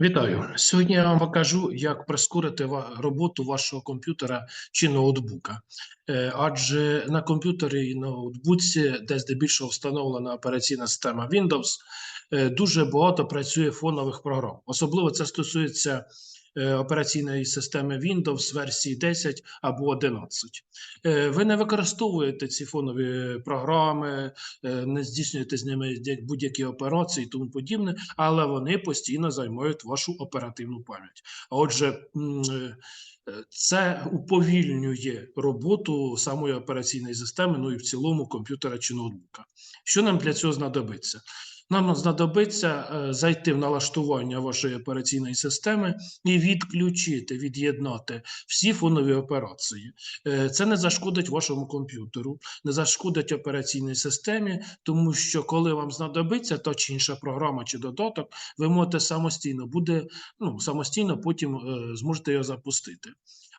Вітаю! Сьогодні я вам покажу, як прискорити роботу вашого комп'ютера чи ноутбука. Е, Адже на комп'ютері і ноутбуці, де здебільшого встановлена операційна система Windows, е, дуже багато працює фонових програм. Особливо це стосується операційної системи Windows версії 10 або 11. Е, Ви не використовуєте ці фонові програми, е, не здійснюєте з ними будь-які операції і тому подібне, але вони постійно займають вашу оперативну пам'ять. А Отже, е, е, це уповільнює роботу самої операційної системи, ну і в цілому комп'ютера чи ноутбука. Що нам для цього знадобиться? Нам знадобиться е, зайти в налаштування вашої операційної системи і відключити, від'єднати всі фонові операції. Е, Це не зашкодить вашому комп'ютеру, не зашкодить операційній системі, тому що коли вам знадобиться та чи інша програма чи додаток, ви можете самостійно буде, ну, самостійно потім е, зможете його запустити.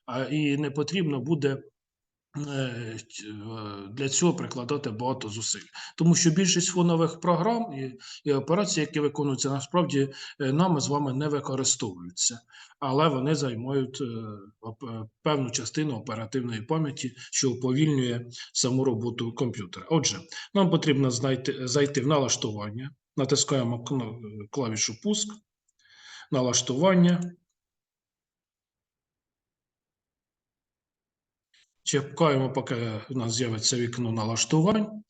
А, і не потрібно буде для цього прикладати багато зусиль. Тому що більшість фонових програм і, і операцій, які виконуються, насправді е, нами з вами не використовуються, але вони займають е, е, певну частину оперативної пам'яті, що уповільнює саму роботу комп'ютера. Отже, нам потрібно знайти, зайти в налаштування, натискаємо клавішу пуск, налаштування. Чекаємо, поки у нас з'явиться вікно налаштувань.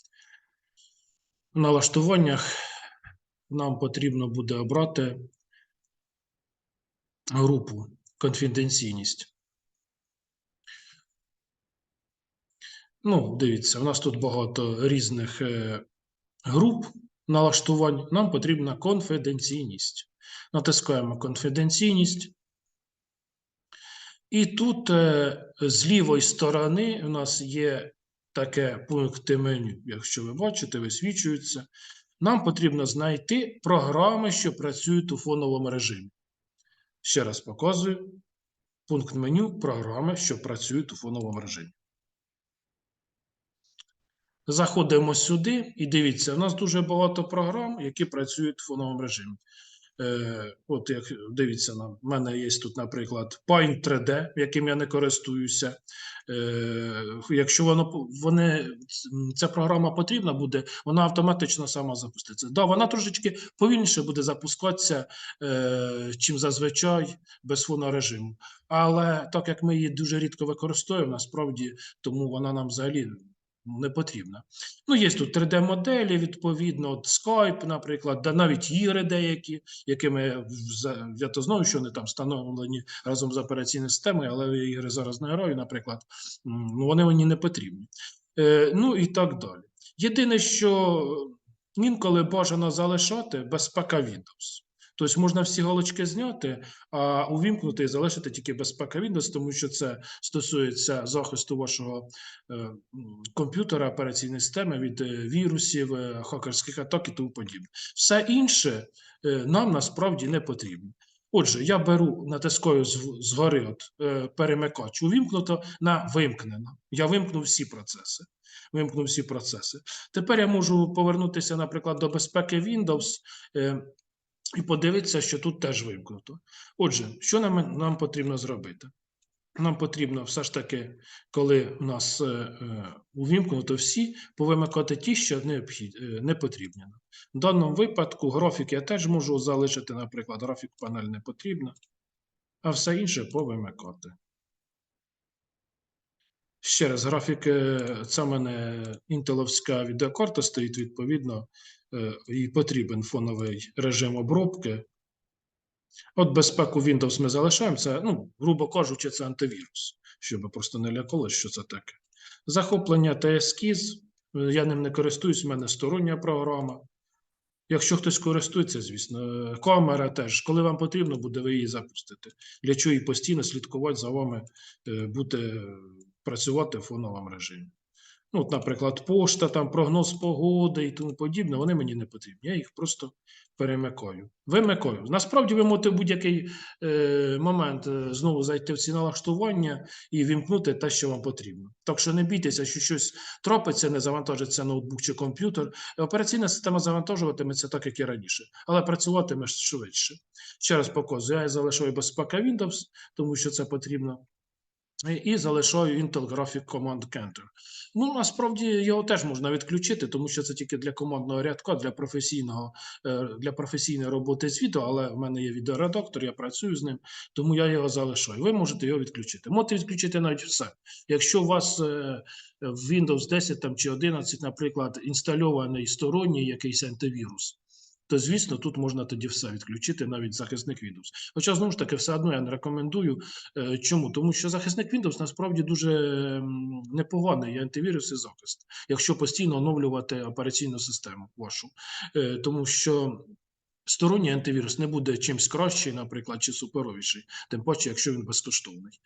В налаштуваннях нам потрібно буде обрати групу конфіденційність. Ну, дивіться, у нас тут багато різних е, груп налаштувань. Нам потрібна конфіденційність. Натискаємо конфіденційність. І тут е, з лівої сторони у нас є таке пункти меню. Якщо ви бачите, висвічуються. Нам потрібно знайти програми, що працюють у фоновому режимі. Ще раз показую. Пункт меню програми, що працюють у фоновому режимі. Заходимо сюди і дивіться, у нас дуже багато програм, які працюють в фоновому режимі. Е, от як дивіться, на мене є тут, наприклад, Paint 3D, яким я не користуюся. Е, якщо воно вони, ця програма потрібна буде, вона автоматично сама запуститься. Да, вона трошечки повільніше буде запускатися, е, чим зазвичай без фонового режиму. Але так як ми її дуже рідко використовуємо, насправді тому вона нам взагалі не потрібна. Ну, є тут 3D-моделі, відповідно, от Skype, наприклад, да навіть ігри деякі, якими я то знаю, що вони там встановлені разом з операційною системою, але ігри зараз не граю, наприклад, ну, вони мені не потрібні. Е, ну і так далі. Єдине, що інколи бажано залишати безпека Windows. Тобто можна всі галочки зняти, а увімкнути і залишити тільки безпека Windows, тому що це стосується захисту вашого е, комп'ютера, операційної системи від е, вірусів, е, хакерських атак і тому подібне. Все інше нам насправді не потрібно. Отже, я беру, натискаю з- згори от, е, перемикач увімкнуто на вимкнено. Я вимкнув всі процеси. Вимкнув всі процеси. Тепер я можу повернутися, наприклад, до безпеки Windows е, і подивитися, що тут теж вимкнуто. Отже, що нам, нам потрібно зробити? Нам потрібно все ж таки, коли у нас е, е, увімкнуто всі, повимикати ті, що необхід, е, не потрібні. В даному випадку графік я теж можу залишити, наприклад, графік панель не потрібно, а все інше повимикати. Ще раз, графік, е, це в мене інтеловська відеокарта стоїть, відповідно, е, і потрібен фоновий режим обробки. От безпеку Windows ми залишаємо. Це, ну, грубо кажучи, це антивірус, щоб просто не лякалось, що це таке. Захоплення та ескіз. Я ним не користуюсь, в мене стороння програма. Якщо хтось користується, звісно, Е, камера теж. Коли вам потрібно буде, ви її запустите. Для чого і постійно слідкувати за вами, буде працювати в фоновому режимі. Ну, от, наприклад, пошта, там прогноз погоди і тому подібне, вони мені не потрібні. Я їх просто перемикаю. Вимикаю. Насправді ви можете в будь-який е, момент е, знову зайти в ці налаштування і вімкнути те, що вам потрібно. Так що не бійтеся, що щось трапиться, не завантажиться ноутбук чи комп'ютер. Операційна система завантажуватиметься так, як і раніше, але працюватиме швидше. Ще раз показую, я залишаю безпека Windows, тому що це потрібно. І- залишаю Intel Graphic Command Counter. Ну, насправді його теж можна відключити, тому що це тільки для командного рядка, для професійного е, для професійної роботи з відео, але в мене є відеоредактор, я працюю з ним, тому я його залишаю. Ви можете його відключити. Можете відключити навіть все. Якщо у вас е, в Windows 10 там, чи 11, наприклад, інстальований сторонній якийсь антивірус, то звісно тут можна тоді все відключити, навіть захисник Windows. Хоча знову ж таки, все одно я не рекомендую. Е, Чому? Тому що захисник Windows насправді дуже непоганий і антивірус і захист, якщо постійно оновлювати операційну систему вашу. Е, Тому що сторонній антивірус не буде чимсь кращий, наприклад, чи суперовіший, тим паче, якщо він безкоштовний.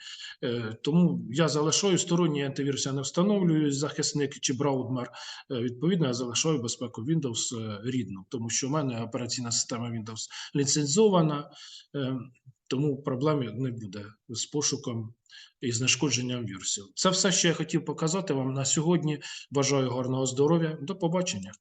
Е, Тому я залишаю сторонній антивірус, я не встановлюю захисник чи браудмер. Е, Відповідно, я залишаю безпеку Windows е, рідну, тому що в мене операційна система Windows ліцензована, е, тому проблем не буде з пошуком і знешкодженням вірусів. Це все, що я хотів показати вам на сьогодні. Бажаю гарного здоров'я. До побачення.